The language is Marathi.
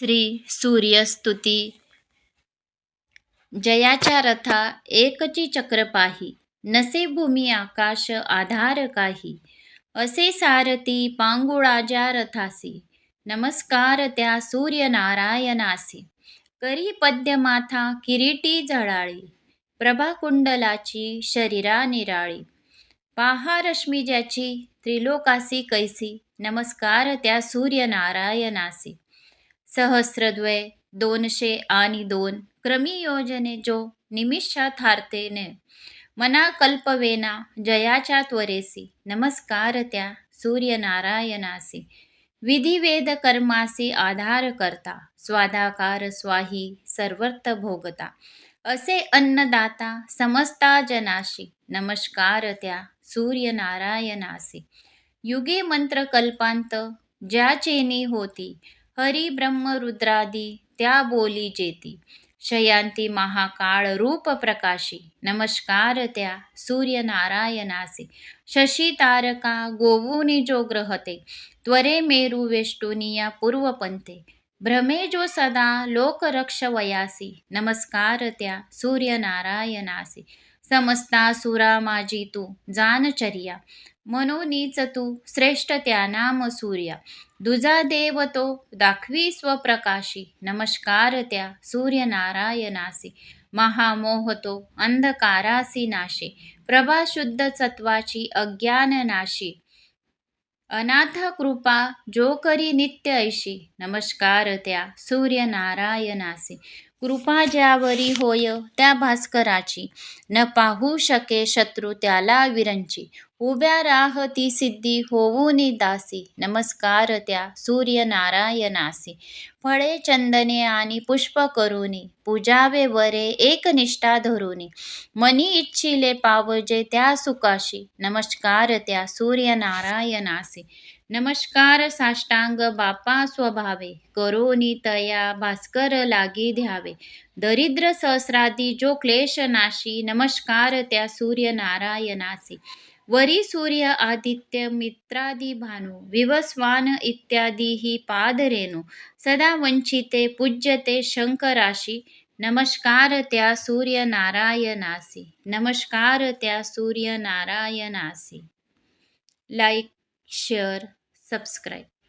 श्री सूर्यस्तुती. जयाच्या रथा एकची चक्र पाही. नसे भूमी आकाश आधार काही. असे सारथी पांगुळाच्या रथासी. नमस्कार त्या सूर्यनारायणासी. करी पद्यमाथा किरीटी झळाळी. प्रभाकुंडलाची शरीरा निराळी. पाहा रश्मी ज्याची त्रिलोकासी कैसी. नमस्कार त्या सूर्यनारायणासी. सहस्रद्वय दोनशे आणि दोन. क्रमी योजने जो निमिषाथार्थेने मना कल्पवेना जयाच्या त्वरेसी. नमस्कार त्या सूर्यनारायणासी. विधिवेद कर्मासी आधार करता स्वाधाकार स्वाही सर्वर्थ भोगता असे अन्नदाता समस्ता जनाशी नमस्कार त्या सूर्यनारायणासी. युगे मंत्र कल्पांत ज्याचेनी होती हरी ब्रह्म रुद्रादी त्या बोली जेती. शयांती महाकाळ रूप प्रकाशी नमस्कार त्या सूर्यनारायणासी. शशी तारका गोवुनी जो ग्रहते त्वरे मेरू वेष्टुनिया पूर्वपंथे भ्रमे जो सदा लोकरक्ष वयासी नमस्कार त्या सूर्यनारायणासी. समस्ता सुरा माझी तू जानचर्या. मनोनीच तू श्रेष्ठ त्या नाम सूर्या. दुजा देव तो दाखवी स्वप्रकाशी. नमस्कार त्या सूर्यनारायणासी. महामोह तो अंधकारासी नाशे. प्रभा शुद्ध सत्वाची अज्ञान नाशी. अनाथ कृपा जो करी नित्य ऐशी. नमस्कार त्या सूर्यनारायणासी. कृपा ज्यावरी होय त्या भास्कराची. न पाहू शके शत्रू त्याला विरंची. उभ्या राह ती सिद्धी होऊनी दासी. नमस्कार त्या सूर्यनारायणासी. फळे चंदने आणि पुष्प करुनी. पूजावे वरे एकनिष्ठा धरुनी. मनी इच्छिले पावजे त्या सुकाशी नमस्कार त्या सूर्यनारायणासी. नमस्कार साष्टांग बापा स्वभावे. करोनी तया भास्कर लागी ध्यावे दरिद्र सहस्रादी जो क्लेश नाशी नमस्कार त्या सूर्यनारायणासी. वरी सूर्य आदित्य मित्रादी भानु विवस्वान इत्यादी ही पादरेणू सदा वंचिते पूज्यते शंकराशी. नमस्कार त्या सूर्यनारायणासी. नमस्कार त्या सूर्यनारायणासी. Like share subscribe.